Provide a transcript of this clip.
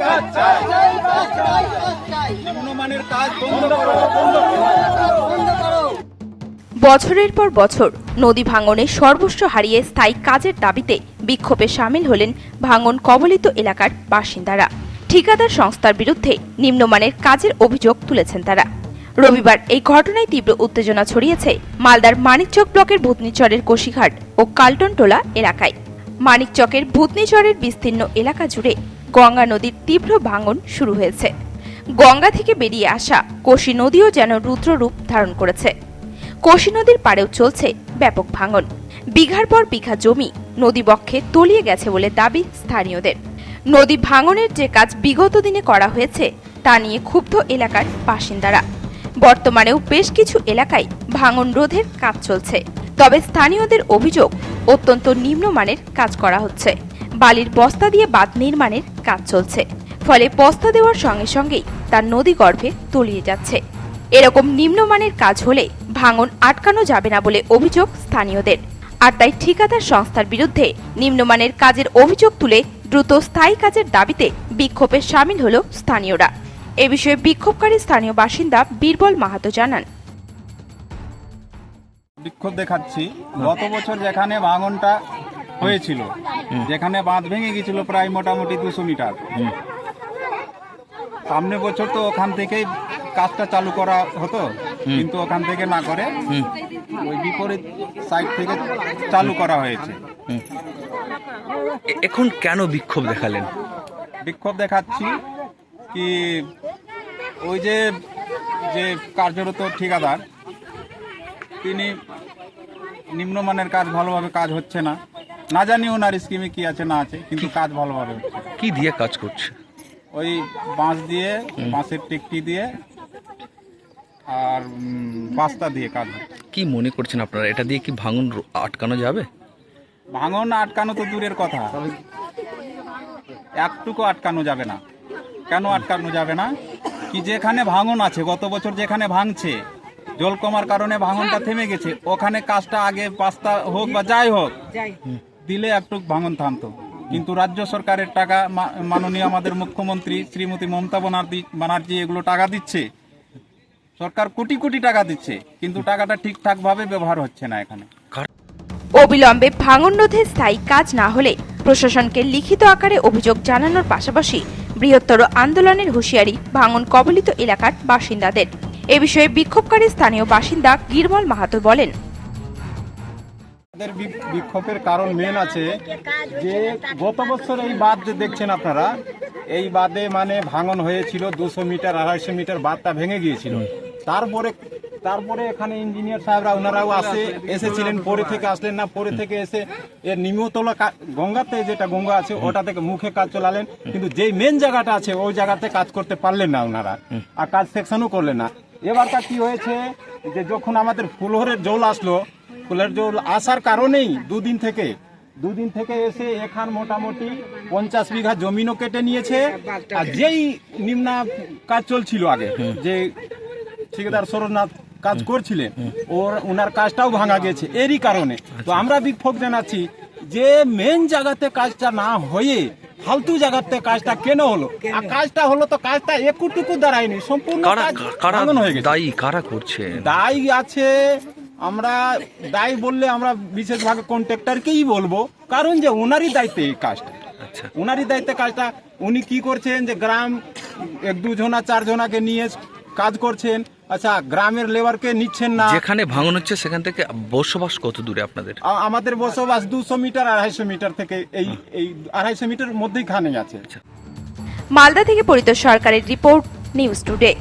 কাজ চাই। কাজ বন্ধ করো। বছরের পর বছর নদী ভাঙনে সর্বস্ব হারিয়ে স্থায়ী কাজের দাবিতে বিক্ষোভে সামিল হলেন ভাঙন কবলিত এলাকার বাসিন্দারা। ঠিকাদার সংস্থার বিরুদ্ধে নিম্নমানের কাজের অভিযোগ তুলেছেন তারা। রবিবার এই ঘটনায় তীব্র উত্তেজনা ছড়িয়েছে মালদার মানিকচক ব্লকের ভূতনিচরের কোশিঘাট ও কালটনটোলা এলাকায়। মানিকচকের ভূতনিচরের বিস্তীর্ণ এলাকা জুড়ে গঙ্গা নদীর তীব্র ভাঙন শুরু হয়েছে। গঙ্গা থেকে বেরিয়ে আসা কোশি নদীও যেন রুদ্ররূপ ধারণ করেছে। কোশি নদীর পাড়েও চলছে ব্যাপক ভাঙন। বিঘার পর বিঘা জমি নদীবক্ষে তলিয়ে গেছে বলে দাবি স্থানীয়দের। নদী ভাঙনের যে কাজ বিগত দিনে করা হয়েছে, তা নিয়ে ক্ষুব্ধ এলাকার বাসিন্দারা। বর্তমানেও বেশ কিছু এলাকায় ভাঙন রোধের কাজ চলছে। তবে স্থানীয়দের অভিযোগ, অত্যন্ত নিম্নমানের কাজ করা হচ্ছে। বালির বস্তা দিয়ে বাঁধ নির্মাণের কাজ চলছে। ফলে বস্তা দেওয়ার সঙ্গে সঙ্গেই তার নদী গর্ভে তলিয়ে যাচ্ছে। এরকম নিম্নমানের কাজ হলে ভাঙন আটকানো যাবে না বলে অভিযোগ স্থানীয়দের। আর তাই ঠিকাদার সংস্থার বিরুদ্ধে নিম্নমানের কাজের অভিযোগ তুলে দ্রুত স্থায়ী কাজের দাবিতে বিক্ষোভে সামিল হল স্থানীয়রা। এ বিষয়ে বিক্ষোভকারী স্থানীয় বাসিন্দা বীরবল মাহাতো জানান। বিক্ষোভ দেখাচ্ছি। গত বছর যেখানে ভাঙনটা হয়েছিল। যেখানে বাঁধ ভেঙে গেছিল প্রায় মোটামুটি দুশো মিটার। সামনে বছর তো ওখান থেকেই কাজটা চালু করা হতো কিন্তু ওখান থেকে না করে ওই বিপরীত সাইড থেকে চালু করা হয়েছে। এখন কেন বিক্ষোভ দেখালেন? বিক্ষোভ দেখাচ্ছি কি ওই যে যে কার্যরত ঠিকাদার তিনি নিম্নমানের কাজ ভালোভাবে কাজ হচ্ছে না। না জানি ওনার স্কিমে কি আছে না আছে কিন্তু কাজ ভালোভাবে হচ্ছে। কি দিয়ে কাজ করছে? ওই বাঁশ দিয়ে বাঁশের টেকটি দিয়ে আর উম, বাস্তা দিয়ে কাজ কি মনে করছেন আপনারা? এটা দিয়ে কি ভাঙন রো- আটকানো যাবে? ভাঙন আটকানো তো দূরের কথা। একটুকু আটকানো যাবে না। কেন আটকানো যাবে না? কি যেখানে ভাঙন আছে গত বছর যেখানে ভাঙছে জল কমার কারণে ভাঙনটা থেমে গেছে ওখানে কাজটা আগে পাস্তা হোক বা যাই হোক দিলে একটু ভাঙন থামতো। কিন্তু রাজ্য সরকারের টাকা মাননীয় আমাদের মুখ্যমন্ত্রী শ্রীমতী মমতা ব্যানার্জি ব্যানার্জি এগুলো টাকা দিচ্ছে। সরকার কোটি কোটি টাকা দিচ্ছে, কিন্তু টাকাটা ঠিকঠাকভাবে ব্যবহার হচ্ছে না এখানে। অবিলম্বে ভাঙন রোধে স্থায়ী কাজ না হলে প্রশাসনকে লিখিত আকারে অভিযোগ জানানোর পাশাপাশি বৃহত্তর আন্দোলনের হুঁশিয়ারি ভাঙন কবলিত এলাকার বাসিন্দাদের। এ বিষয়ে বিক্ষোভকারী স্থানীয় বাসিন্দা গিরমল মাহাতো বলেন আমাদের বিক্ষোভের কারণ মেন আছে যে গত বছর এই বাঁধ যে দেখছেন আপনারা, এই বাঁধে মানে ভাঙন হয়েছিল, দুশো মিটার, আড়াইশো মিটার বাঁধটা ভেঙে গিয়েছিল। তারপরে তারপরে এখানে ইঞ্জিনিয়ার সাহেবরা ওনারাও আসে, এসেছিলেন, পরে থেকে আসলেন না, পরে থেকে এসে এর নিম্নতলা কা- গঙ্গাতে যেটা গঙ্গা আছে, ওটা থেকে মুখে কাজ চলালেন, কিন্তু যেই মেন জায়গাটা আছে, ওই জায়গাতে কাজ করতে পারলেন না ওনারা আর কাজ সেকশনও করলেন না। এবারটা কি হয়েছে যে যখন আমাদের ফুলহরের জল আসলো ফুলের জল আসার কারণেই দুদিন থেকে দুদিন থেকে এসে এখান মোটামুটি পঞ্চাশ বিঘা জমিনও কেটে নিয়েছে। আর যেই নিম্না কাজ চলছিল আগে যে ঠিকাদার সরনাথ কাজ করছিলেন ওর ওনার কাজটাও ভাঙা গেছে এরই কারণে। তো আমরা বিক্ষোভ জানাচ্ছি যে মেন জায়গাতে কাজটা না হয়ে ফালতু জায়গাতে কাজটা কেন হলো? আর কাজটা হলো তো কাজটা একটুকু দাঁড়ায়নি সম্পূর্ণ কাজ হয়ে গেছে। দায়ী কারা করছে? দায় আছে আমরা দায় বললে আমরা বিশেষভাবে কন্ট্রাক্টরকেই বলব। কারণ যে ওনারই দায়িত্বে এই কাজটা। আচ্ছা। ওনারই দায়িত্বে কাজটা। উনি কি করছেন যে গ্রাম এক দুজনা চার জনাকে নিয়ে কাজ করছেন। আচ্ছা গ্রামের লেবারকে নিচ্ছেন না। যেখানে ভাঙন হচ্ছে সেখান থেকে বসবাস কত দূরে আপনাদের? আমাদের বসবাস দুশো মিটার আড়াইশো মিটার থেকে এই এই আড়াইশো মিটার মধ্যেই খানে আছে। মালদা থেকে পরিত সরকারের রিপোর্ট নিউজ টুডে।